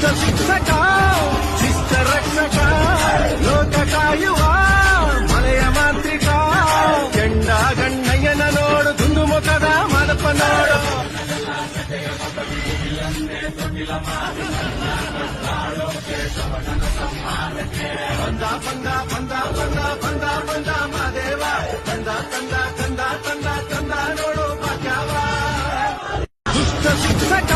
ದುಷ್ಟ ಶಿಕ್ಷಕ ಶಿಷ್ಟ ರಕ್ಷಕ ಲೋಕ ಕಾಯುವ ಮಲೆಯ ಮಾಂತ್ರಿಕ ಕೆಂಡ ಗಣ್ಣಯ್ಯನ ನೋಡು ದುಂದು ಮುಖದ ಮನಪ ನೋಡು ಬಂದ ಬಂದ ಬಂದ ಬಂದ ಬಂದ ಬಂದ ಮಾದೇವ ತಂದ ತಂದ ತಂದ ತಂದ ತಂದ ನೋಡು ಬಾಕ್ಯಾವ ದುಷ್ಟ ಶಿಕ್ಷಕ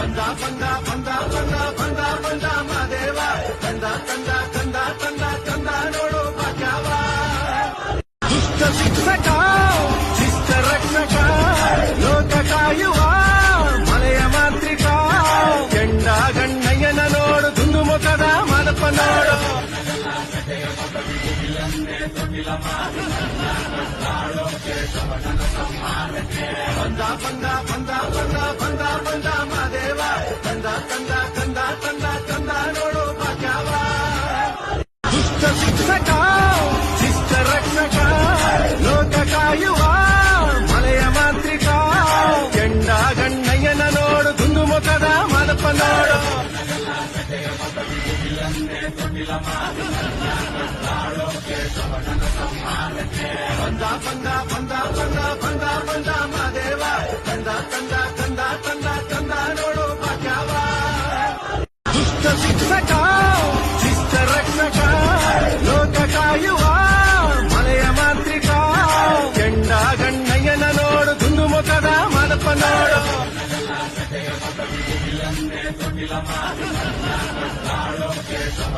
ಬಂದ ಬಂದ ಬಂದ ಬಂದ ಬಂದ ಬಂದ ಮಾದೇವ ತಂದ ತಂದ ತಂದ ತಂದ ತಂದ ನೋಡು ಬಾಕ್ಯಾವ ದುಷ್ಟ ಶಿಕ್ಷಕ ಶಿಷ್ಟ ರಕ್ಷಕ ಲೋಕ ಕಾಯುವ ಮಲೆಯ ಮಾಂತ್ರಿಕ ಕೆಂಡ ಗಣ್ಣಯ್ಯನ ನೋಡು ದುಂದು ಮುಖದ ಮನಪ ನೋಡು ಬಂದ పందా పందా పందా పందా పందా పందా మా దేవా కందా కందా కందా కందా కందా నోడు శిక్షక శిష్ట రక్షక లోక మలయ మాంత్రిక ఎండా గಣ್ಣయ్యన నోడు దుందు మొకద మదప నోడు పందా పందా పందా Tú ni la.